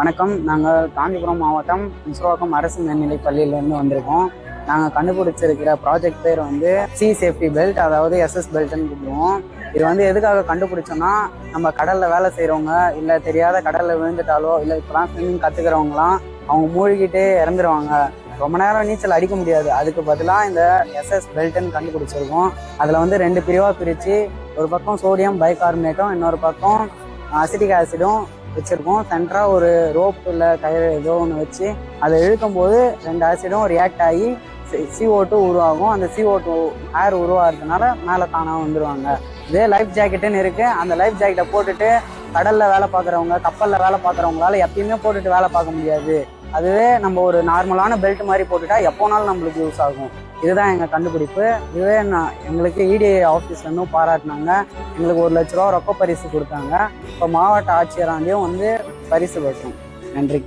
வணக்கம். நாங்கள் காஞ்சிபுரம் மாவட்டம் முசுவாக்கம் அரசு மேல்நிலைப் பள்ளியிலேருந்து வந்திருக்கோம். நாங்கள் கண்டுபிடிச்சிருக்கிற ப்ராஜெக்ட் பேர் வந்து சி சேஃப்டி பெல்ட் அதாவது எஸ்எஸ் பெல்ட்னு கூப்பிடுவோம். இது வந்து எதுக்காக கண்டுபிடிச்சோம்னா நம்ம கடலில் வேலை செய்கிறவங்க இல்லை தெரியாத கடலில் விழுந்துட்டாலோ இல்லை இப்போலாம் ஸ்விம்மிங் கற்றுக்கிறவங்களாம் அவங்க மூழ்கிட்டே இறந்துருவாங்க. ரொம்ப நேரம் நீச்சல் அடிக்க முடியாது. அதுக்கு பதிலாக இந்த எஸ்எஸ் பெல்ட்னு கண்டுபிடிச்சிருக்கோம். அதில் வந்து ரெண்டு பிரிவாக பிரித்து ஒரு பக்கம் சோடியம் பைகார்பனேட்டும் இன்னொரு பக்கம் அசிட்டிக் ஆசிடும் வச்சுருக்கோம். சென்டராக ஒரு ரோப் இல்லை கயிறு ஏதோ ஒன்று வச்சு அதை இழுக்கும் போது ரெண்டு ஆசிடும் ரியாக்ட் ஆகி சிஓ டூ உருவாகும். அந்த சிஓ டூ ஏர் உருவாகிறதுனால மேலே தானாக வந்துடுவாங்க இதே லைஃப் ஜாக்கெட்டுன்னு இருக்குது அந்த லைஃப் ஜாக்கெட்டை போட்டுட்டு கடலில் வேலை பார்க்குறவங்க கப்பலில் வேலை பார்க்குறவங்களால எப்பயுமே போட்டுட்டு வேலை பார்க்க முடியாது. அதுவே நம்ம ஒரு நார்மலான பெல்ட் மாதிரி போட்டுட்டா எப்போனாலும் நம்மளுக்கு யூஸ் ஆகும். இதுதான் எங்கள் கண்டுபிடிப்பு. இதுவே நான் எங்களுக்கு இடிஐ ஆஃபீஸ்லேருந்தும் பாராட்டினாங்க. எங்களுக்கு ஒரு லட்ச ரூபா ரொக்க பரிசு கொடுத்தாங்க. இப்போ மாவட்ட ஆட்சியராண்டியும் வந்து பரிசு பெற்றோம் நன்றி.